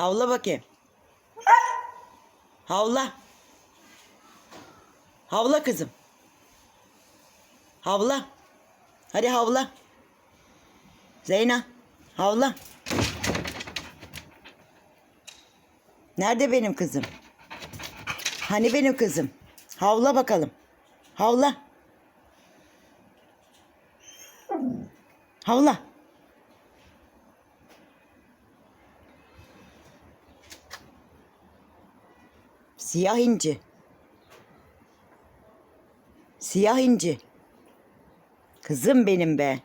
Havla bakayım. Havla. Havla kızım. Havla. Hadi havla. Zeyna. Havla. Nerede benim kızım? Hani benim kızım? Havla bakalım. Havla. Havla. Siyah inci. Siyah inci. Kızım benim be.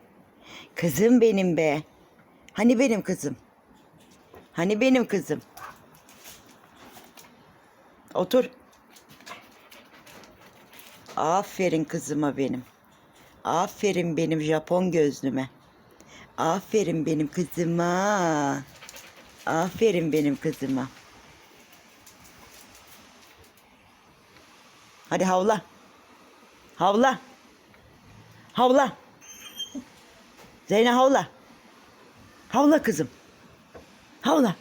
Kızım benim be. Hani benim kızım? Hani benim kızım? Otur. Aferin kızıma benim. Aferin benim Japon gözlüme. Aferin benim kızıma. Aferin benim kızıma. Hadi havla. Havla. Havla. Zeynep havla. Havla kızım. Havla.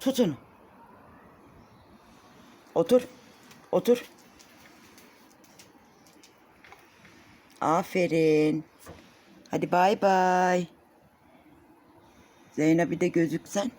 Tut onu. Otur. Otur. Aferin. Hadi bay bay. Zeynep bir de gözüksen.